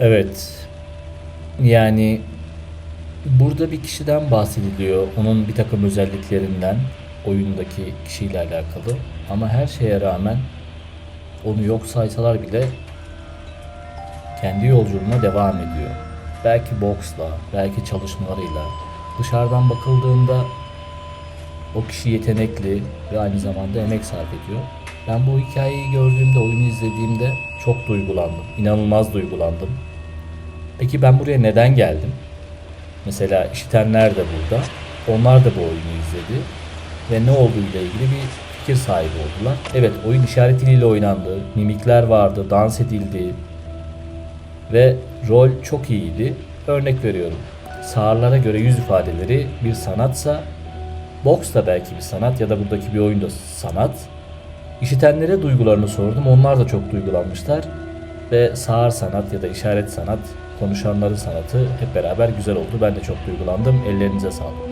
Evet. Yani burada bir kişiden bahsediliyor. Onun bir takım özelliklerinden oyundaki kişiyle alakalı. Ama her şeye rağmen onu yok saysalar bile kendi yolculuğuna devam ediyor. Belki boksla, belki çalışmalarıyla. Dışarıdan bakıldığında o kişi yetenekli ve aynı zamanda emek sarf ediyor. Ben bu hikayeyi gördüğümde, oyunu izlediğimde çok duygulandım. İnanılmaz duygulandım. Peki ben buraya neden geldim? Mesela işitenler de burada. Onlar da bu oyunu izledi. Ve ne olduğuyla ilgili bir fikir sahibi oldular. Evet oyun işaret oynandı. Mimikler vardı, dans edildi. Ve rol çok iyiydi. Örnek veriyorum. Sağırlara göre yüz ifadeleri bir sanatsa Boks da belki bir sanat ya da buradaki bir oyun da sanat. İşitenlere duygularını sordum. Onlar da çok duygulanmışlar. Ve sağır sanat ya da işaret sanat, konuşanların sanatı hep beraber güzel oldu. Ben de çok duygulandım. Ellerinize sağlık.